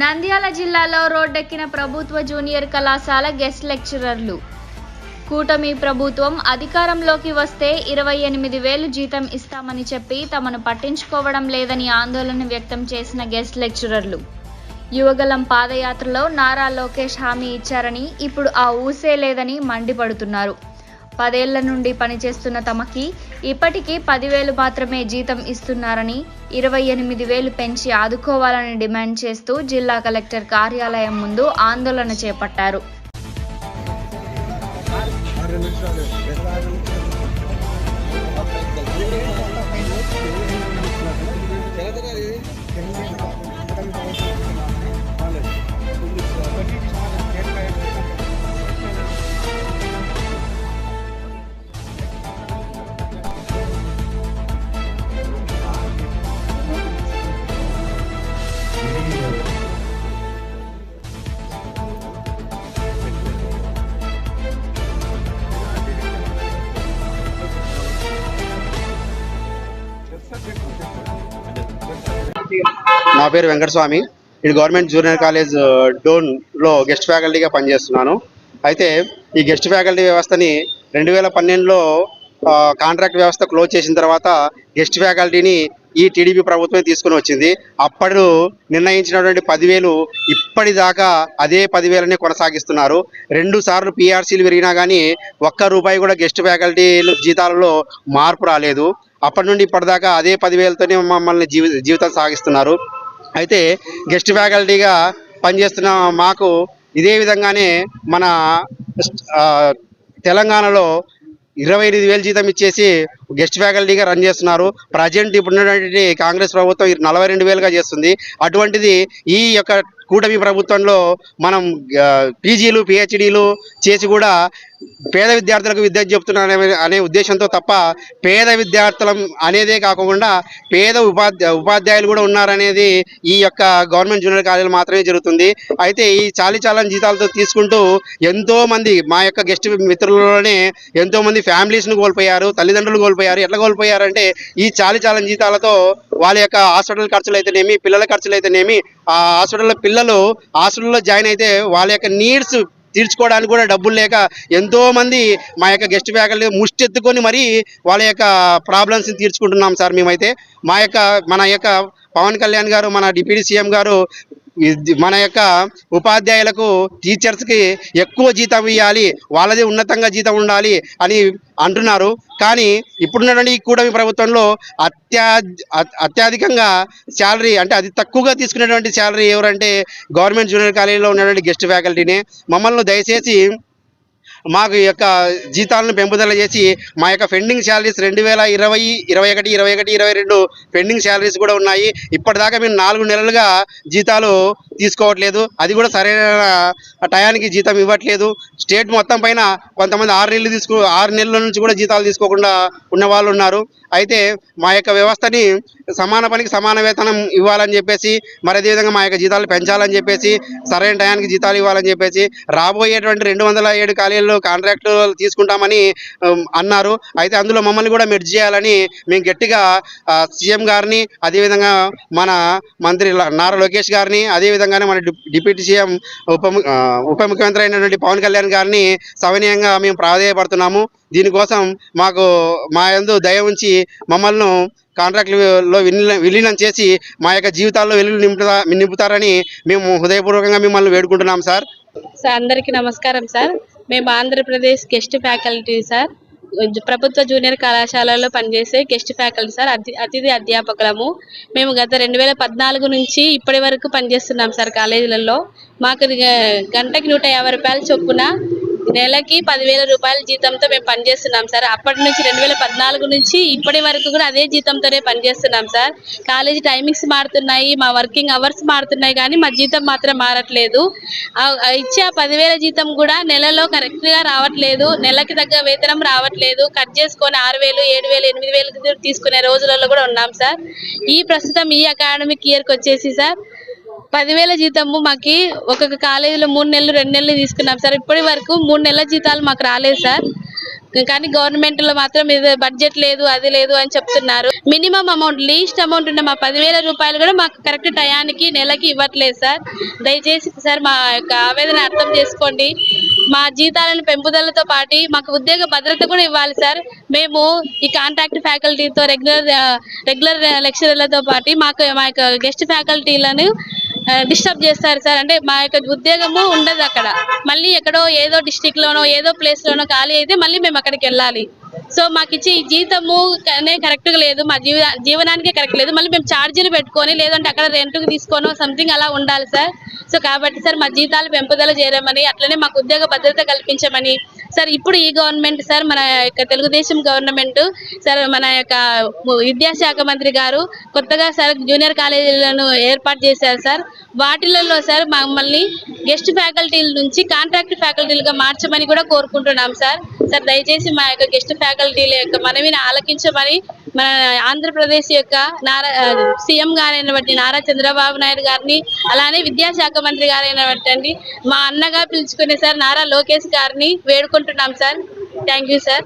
నంద్యాల జిల్లాలో రోడ్డెక్కిన ప్రభుత్వ జూనియర్ కళాశాల గెస్ట్ లెక్చరర్లు. కూటమి ప్రభుత్వం అధికారంలోకి వస్తే ఇరవై ఎనిమిది వేలు జీతం ఇస్తామని చెప్పి తమను పట్టించుకోవడం లేదని ఆందోళన వ్యక్తం చేసిన గెస్ట్ లెక్చరర్లు. యువగలం పాదయాత్రలో నారా లోకేష్ హామీ ఇచ్చారని ఇప్పుడు ఆ ఊసే లేదని మండిపడుతున్నారు. పదేళ్ళ నుండి పనిచేస్తున్న తమకి ఇప్పటికీ పదివేలు మాత్రమే జీతం ఇస్తున్నారని ఇరవై ఎనిమిది వేలు పెంచి ఆదుకోవాలని డిమాండ్ చేస్తూ జిల్లా కలెక్టర్ కార్యాలయం ముందు ఆందోళన చేపట్టారు. నా పేరు వెంకటస్వామి. ఇది గవర్నమెంట్ జూనియర్ కాలేజ్ డోన్లో గెస్ట్ ఫ్యాకల్టీగా పనిచేస్తున్నాను. అయితే ఈ గెస్ట్ ఫ్యాకల్టీ వ్యవస్థని రెండు వేల పన్నెండులో కాంట్రాక్ట్ వ్యవస్థ క్లోజ్ చేసిన తర్వాత గెస్ట్ ఫ్యాకల్టీని ఈ టీడీపీ ప్రభుత్వమే తీసుకుని వచ్చింది. అప్పుడు నిర్ణయించినటువంటి పదివేలు ఇప్పటిదాకా అదే పదివేలనే కొనసాగిస్తున్నారు. రెండు సార్లు పీఆర్సీలు పెరిగినా కానీ ఒక్క రూపాయి కూడా గెస్ట్ ఫ్యాకల్టీ జీతాలలో మార్పు రాలేదు. అప్పటి నుండి ఇప్పటిదాకా అదే పదివేలతోనే మమ్మల్ని జీవి జీవితం సాగిస్తున్నారు. అయితే గెస్ట్ ఫ్యాకల్టీగా పనిచేస్తున్న మాకు ఇదే విధంగానే మన తెలంగాణలో ఇరవై ఎనిమిది వేలు జీతం ఇచ్చేసి గెస్ట్ ఫ్యాకల్టీగా రన్ చేస్తున్నారు. ప్రజెంట్ ఇప్పుడున్నటువంటి కాంగ్రెస్ ప్రభుత్వం నలభై రెండు వేలుగా చేస్తుంది. అటువంటిది ఈ యొక్క కూటమి ప్రభుత్వంలో మనం పీజీలు పిహెచ్డీలు చేసి కూడా పేద విద్యార్థులకు విద్య చెప్తున్నాను అనే- ఉద్దేశంతో తప్ప పేద విద్యార్థులం అనేదే కాకుండా పేద ఉపాధ్యా ఉపాధ్యాయులు కూడా ఉన్నారనేది ఈ యొక్క గవర్నమెంట్ జూనియర్ కాలేజీలో మాత్రమే జరుగుతుంది. అయితే ఈ చాలి చాలని జీతాలతో తీసుకుంటూ ఎంతో మంది మా యొక్క గెస్ట్ మిత్రులలోనే ఎంతో మంది ఫ్యామిలీస్ను కోల్పోయారు తల్లిదండ్రులు కోల్పోయారు. ఎట్లా కోల్పోయారంటే ఈ చాలి చాలని జీతాలతో వాళ్ళ యొక్క హాస్పిటల్ ఖర్చులు అయితేనేమి పిల్లల ఖర్చులు అయితేనేమి ఆ హాస్పిటల్లో పిల్లలు హాస్పిటల్లో జాయిన్ అయితే వాళ్ళ యొక్క నీడ్స్ తీర్చుకోవడానికి కూడా డబ్బులు లేక ఎంతోమంది మా యొక్క గెస్ట్ ఫ్యాకల్టీ ముష్టెత్తుకొని మరీ వాళ్ళ యొక్క ప్రాబ్లమ్స్ని తీర్చుకుంటున్నాం సార్ మేమైతే. మా యొక్క మన యొక్క పవన్ కళ్యాణ్ గారు మన డిప్యూటీ సీఎం గారు మన యొక్క ఉపాధ్యాయులకు టీచర్స్కి ఎక్కువ జీతం ఇవ్వాలి వాళ్ళది ఉన్నతంగా జీతం ఉండాలి అని అంటున్నారు. కానీ ఇప్పుడున్నటువంటి ఈ కూటమి ప్రభుత్వంలో అత్యా అత్యధికంగా శాలరీ అంటే అది తక్కువగా తీసుకునేటువంటి శాలరీ ఎవరంటే గవర్నమెంట్ జూనియర్ కాలేజీలో ఉన్నటువంటి గెస్ట్ ఫ్యాకల్టీనే మమ్మల్ని దయచేసి మాకు యొక్క జీతాలను పెంపుదల చేసి మా యొక్క పెండింగ్ శాలరీస్ రెండు వేల ఇరవై ఇరవై ఒకటి ఇరవై ఒకటి ఇరవై రెండు పెండింగ్ శాలరీస్ కూడా ఉన్నాయి. ఇప్పటిదాకా మేము నాలుగు నెలలుగా జీతాలు తీసుకోవట్లేదు. అది కూడా సరైన టయానికి జీతం ఇవ్వట్లేదు. స్టేట్ మొత్తం పైన కొంతమంది ఆరు నెలలు తీసుకో ఆరు నెలల నుంచి కూడా జీతాలు తీసుకోకుండా ఉన్న వాళ్ళు ఉన్నారు. అయితే మా యొక్క వ్యవస్థని సమాన పనికి సమాన వేతనం ఇవ్వాలని చెప్పేసి మరి అదేవిధంగా మా యొక్క జీతాలు పెంచాలని చెప్పేసి సరైన టయానికి జీతాలు ఇవ్వాలని చెప్పేసి రాబోయేటువంటి రెండు వందల ఏడు ఖాళీల్లో కాంట్రాక్ట్ తీసుకుంటామని అన్నారు. అయితే అందులో మమ్మల్ని కూడా మెడ్జ్ చేయాలని మేము గట్టిగా సీఎం గారిని అదేవిధంగా మన మంత్రి నారా లోకేష్ గారిని అదేవిధంగానే మన డిప్యూటీ సీఎం ఉప ఉప ముఖ్యమంత్రి అయినటువంటి పవన్ కళ్యాణ్ గారిని సవనీయంగా మేము ప్రాధాయపడుతున్నాము. దీనికోసం మాకు మా యందు దయ ఉంచి మమ్మల్ని కాంట్రాక్ట్లో విలీనం విలీనం చేసి మా యొక్క జీవితాల్లో వెలుగు నింపుతా నింపుతారని మేము హృదయపూర్వకంగా మిమ్మల్ని వేడుకుంటున్నాం సార్. సార్ అందరికీ నమస్కారం సార్. మేము ఆంధ్రప్రదేశ్ గెస్ట్ ఫ్యాకల్టీ సార్. ప్రభుత్వ జూనియర్ కళాశాలలో పనిచేసే గెస్ట్ ఫ్యాకల్టీ సార్ అతి అతిథి అధ్యాపకులము. మేము గత రెండు వేల పద్నాలుగు నుంచి ఇప్పటి వరకు పనిచేస్తున్నాం సార్ కాలేజీలలో. మాకు గ- గంటకి నూట యాభై రూపాయలు చొప్పున నెలకి పదివేల రూపాయల జీతంతో మేము పనిచేస్తున్నాం సార్. అప్పటి నుంచి రెండు వేల పద్నాలుగు నుంచి ఇప్పటి వరకు కూడా అదే జీతంతోనే పనిచేస్తున్నాం సార్. కాలేజీ టైమింగ్స్ మారుతున్నాయి మా వర్కింగ్ అవర్స్ మారుతున్నాయి కానీ మా జీతం మాత్రం మారట్లేదు. ఇచ్చే ఆ పదివేల జీతం కూడా నెలలో కరెక్ట్గా రావట్లేదు నెలకి తగ్గ వేతనం రావట్లేదు. కట్ చేసుకొని ఆరు వేలు ఏడు వేలు ఎనిమిది వేలు తీసుకునే రోజులలో కూడా ఉన్నాం సార్. ఈ ప్రస్తుతం ఈ అకాడమిక్ ఇయర్కి వచ్చేసి సార్ పదివేల జీతము మాకి ఒక్కొక్క కాలేజీలో మూడు నెలలు రెండు నెలలు తీసుకున్నాం సార్. ఇప్పటి వరకు మూడు నెలల జీతాలు మాకు రాలేదు సార్. కానీ గవర్నమెంట్లో మాత్రం ఇది బడ్జెట్ లేదు అది లేదు అని చెప్తున్నారు. మినిమం అమౌంట్ లీస్ట్ అమౌంట్ ఉన్న మా పదివేల రూపాయలు కూడా మాకు కరెక్ట్ టయానికి నెలకి ఇవ్వట్లేదు సార్. దయచేసి సార్ మా యొక్క ఆవేదన అర్థం చేసుకోండి. మా జీతాలను పెంపుదలతో పాటు మాకు ఉద్యోగ భద్రత కూడా ఇవ్వాలి సార్. మేము ఈ కాంట్రాక్ట్ ఫ్యాకల్టీతో రెగ్యులర్ రెగ్యులర్ లెక్చరర్లతో పాటు మాకు మా యొక్క గెస్ట్ ఫ్యాకల్టీలను డిస్టర్బ్ చేస్తారు సార్. అంటే మా యొక్క ఉద్యోగము ఉండదు అక్కడ. మళ్ళీ ఎక్కడో ఏదో డిస్టిక్ లోనో ఏదో ప్లేస్ లోనో ఖాళీ అయితే మళ్ళీ మేము అక్కడికి వెళ్ళాలి. సో మాకు ఇచ్చే ఈ జీతము అనే కరెక్ట్ లేదు. మా జీవ జీవనానికే కరెక్ట్ లేదు. మళ్ళీ మేము ఛార్జీలు పెట్టుకొని లేదంటే అక్కడ రెంట్కి తీసుకోనో సంథింగ్ అలా ఉండాలి సార్. సో కాబట్టి సార్ మా జీతాలు పెంపుదల చేయమని అట్లనే మాకు ఉద్యోగ భద్రత కల్పించమని సార్ ఇప్పుడు ఈ గవర్నమెంట్ సార్ మన యొక్క తెలుగుదేశం గవర్నమెంట్ సార్ మన యొక్క విద్యాశాఖ మంత్రి గారు కొత్తగా సార్ జూనియర్ కాలేజీలను ఏర్పాటు చేశారు సార్. వాటిలలో సార్ మమ్మల్ని గెస్ట్ ఫ్యాకల్టీల నుంచి కాంట్రాక్ట్ ఫ్యాకల్టీలుగా మార్చమని కూడా కోరుకుంటున్నాం సార్. సార్ దయచేసి మా యొక్క గెస్ట్ ఫ్యాకల్టీల యొక్క మనవిని ఆలకించమని మన ఆంధ్రప్రదేశ్ యొక్క నారా సీఎం గారైనటువంటి నారా చంద్రబాబు నాయుడు గారిని అలానే విద్యాశాఖ మంత్రి గారైనటువంటి మా అన్నగా పిలుచుకునే సార్ నారా లోకేష్ గారిని వేడుకుంటున్నాం సార్. Thank you sir.